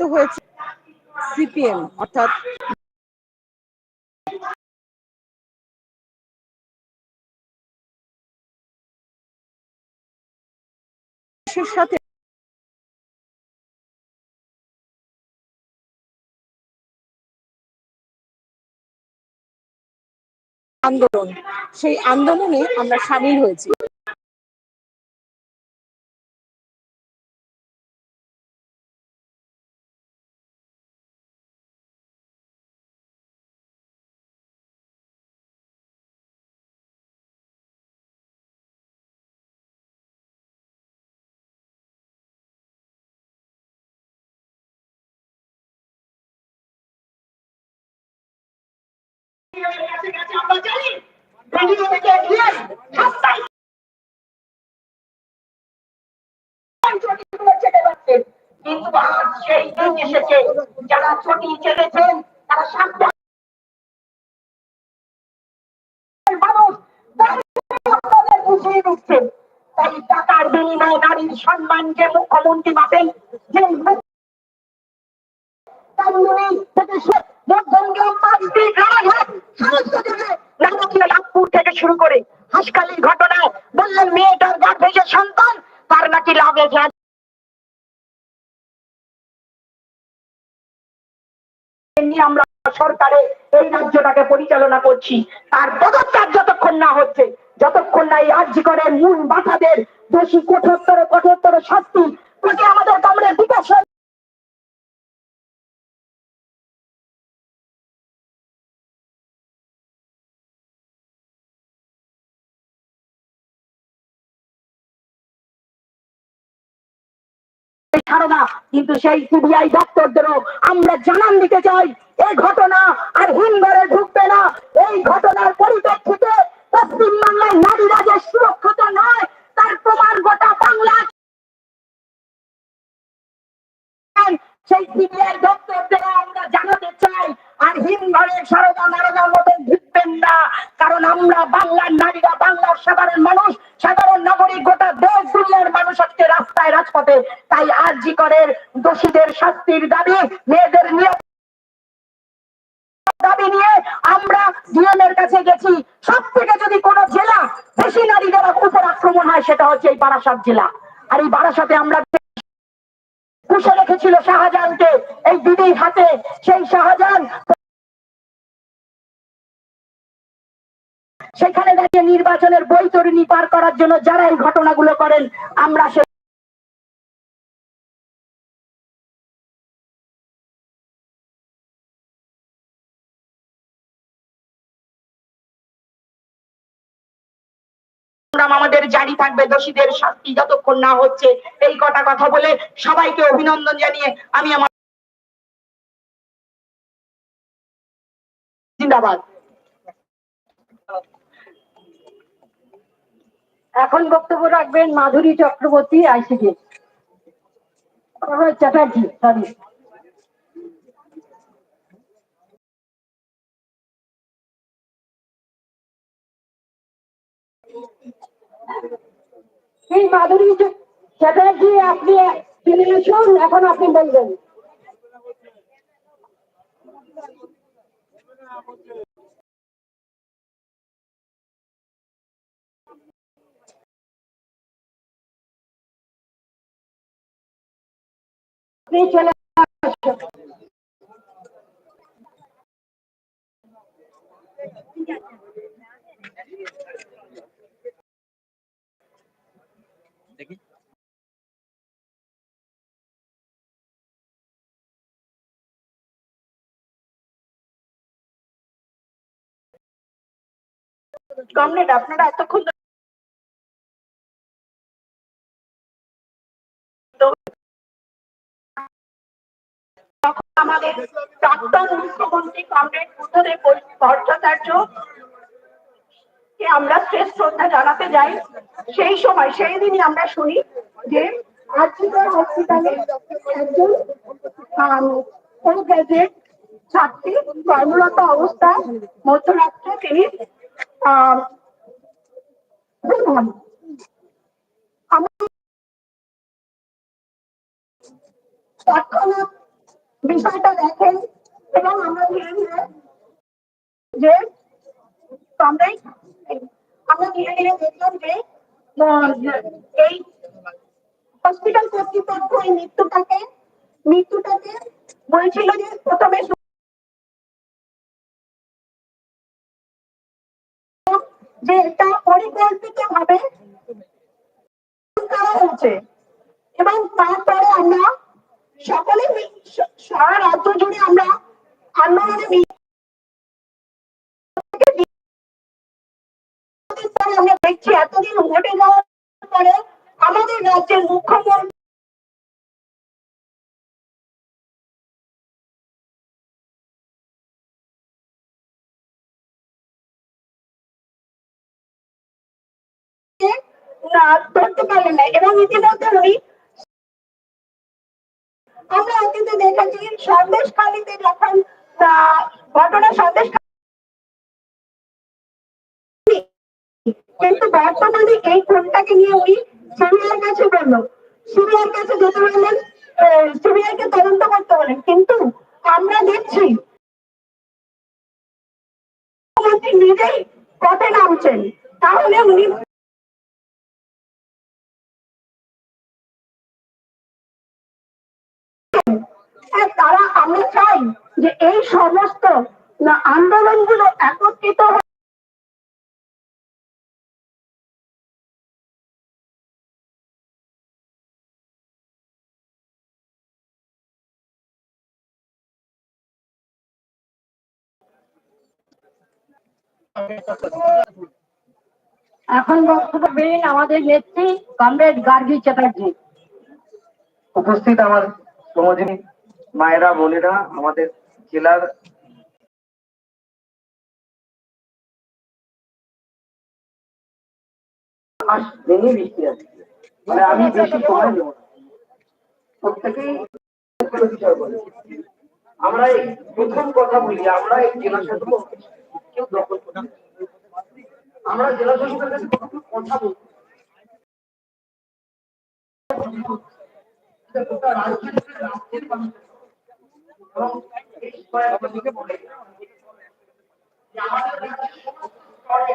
হয়েছে সিপিএম অর্থাৎ সাথে আন্দোলন। সেই আন্দোলনে আমরা সামিল হয়েছি। কিন্তু তাই টাকার বিনিময়ে নারীর সম্মান যে মুখ্যমন্ত্রী পাবেন যে লাভপুর থেকে শুরু করে হাসকালির ঘটনা বললেন, মেয়েটার গার্ভে যে সন্তান, তার নাকি লাভে আমরা সরকারে এই রাজ্যটাকে পরিচালনা করছি। তার পদত্যাগ যতক্ষণ না হচ্ছে, যতক্ষণ না এই আর্জি করে মূল বাধাদের দোষী কঠোরতর কঠোরতর শাস্তি, প্রতি আমাদের সারদা কিন্তু সেই সিবিআই দপ্তরদেরও আমরা জানান দিতে চাই এই ঘটনা আর হিমঘরে ঢুকবে না। এই ঘটনার পরিপ্রেক্ষিতে পশ্চিম বাংলায় নারীরা যে সুরক্ষিত নয়, তার প্রমাণ গোটা বাংলা সেই সিবিআই দপ্তরদেরও আমরা জানাতে চাই, আর হিমঘরে সারদা নারদার মতন ঢুকবেন না, কারণ আমরা বাংলার নারীরা বাংলার সাধারণ মানুষ, সাধারণ নাগরিক গোটা দেশ দুনিয়ার মানুষ আজকে রাস্তায়, রাজপথে আরজি করের দোষীদের শাস্তির দাবি, মেয়েদের দাবি নিয়ে আমরা কাছে গেছি। সব থেকে যদি জেলা বেশি নারীদের উপর আক্রমণ হয়, সেটা হচ্ছে এই বারাসাত জেলা। আর এই বারাসাতে আমরা পুষে রেখেছিল শাহজাহানকে। এই দিদির হাতে সেই শাহজাহান সেখানে দাঁড়িয়ে নির্বাচনের বৈতরণী পার করার জন্য যারা এই ঘটনাগুলো করেন, আমরা জারি থাকবে, দোষীদের শাস্তি যতক্ষণ না হচ্ছে। এই কটা কথা বলে সবাইকে অভিনন্দন জানিয়ে আমি আমার জিন্দাবাদ। এখন বক্তব্য রাখবেন মাধুরী চক্রবর্তী, আইসিডি। চ্যাটার্জি সরি এই মাধুরী চ্যাটার্জি আপনি চলে আসুন এখন আপনি বলবেন। আপনি চলে আসুন। দেখি। কমরেড আপনারা এতক্ষণ আমাদের প্রাক্তন মুখ্যমন্ত্রী কমরেড বুদ্ধদেব ভট্টাচার্য কে আমরা শেষ শ্রদ্ধা জানাতে যাই, সেই সময়, সেই দিনই আমরা শুনি যে আর্জিকর হসপিটালে একজন ছাত্রী কর্মরত মধ্যরাত্রে তিনি তৎক্ষণাৎ বিষয়টা দেখেন এবং আমরা ধীরে ধীরে যে আমরাই আমরা ধীরে ধীরে দেখলাম যে এই হসপিটাল কর্তৃপক্ষ এই মৃত্যুটাকে মৃত্যুটাকে বলছিল যে প্রথমে যে এটা পরিকল্পিত ভাবে করা হয়েছে এবং তারপরে আমরা সকলে সারা রাজ্য জুড়ে আমরা আন্দোলনে মিলে এতদিন পরে আমরা দেখছি এতদিন ঘটে যাওয়ার পরে আমাদের রাজ্যের মুখ্যমন্ত্রী না ধরতে পারলেন না। এবং ইতিমধ্যে আমরা কিন্তু দেখেছি যখন ঘটনা সন্দেশ কিন্তু বর্তমানে এই ফোনটাকে নিয়ে উনি কাছে বলল কাছে যেতে বললেন তদন্ত করতে বলেন। কিন্তু আমরা দেখছি নিজেই পথে নামছেন। তাহলে উনি তারা, আমরা চাই যে এই সমস্ত আন্দোলনগুলো একত্রিত এখন বক্তব্য পেলেন আমাদের নেত্রী কমরেড গার্গী চ্যাটার্জি। উপস্থিত আমার শ্রমজীবী মায়েরা বোনেরা আমাদের জেলার মানে আমি বেশি সময় নেব প্রত্যেকেই কোনো বিষয় বলে আমরা এই প্রথম কথা বলি আমরা এই জেলা শাসক কেউ দখল করি। আমরা জেলা শাসকের কাছে কথা বলব গোটা রাজ্যের রাজ্যের মানুষ এবং এই সময় আপনাদেরকে বলে যে আমাদের রাজ্যের সমস্ত স্তরে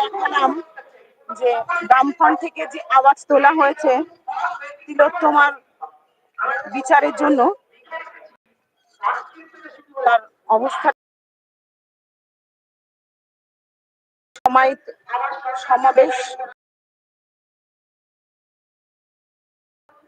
দেখালাম যে বামফ্রন্ট থেকে যে আওয়াজ তোলা হয়েছে তিলোত্তমার বিচারের জন্য, তার অবস্থা সময় সমাবেশ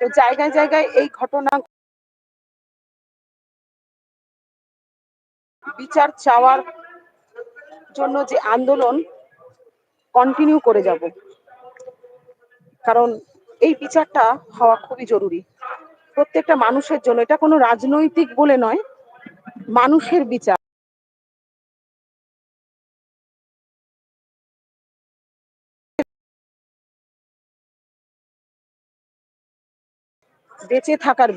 জায়গায় জায়গায় এই ঘটনা বিচার চাওয়ার জন্য যে আন্দোলন কন্টিনিউ করে যাব। কারণ এই বিচারটা হওয়া খুবই জরুরি। প্রত্যেকটা মানুষের জন্য, এটা কোনো রাজনৈতিক বলে নয়, মানুষের বিচার। বেঁচে থাকার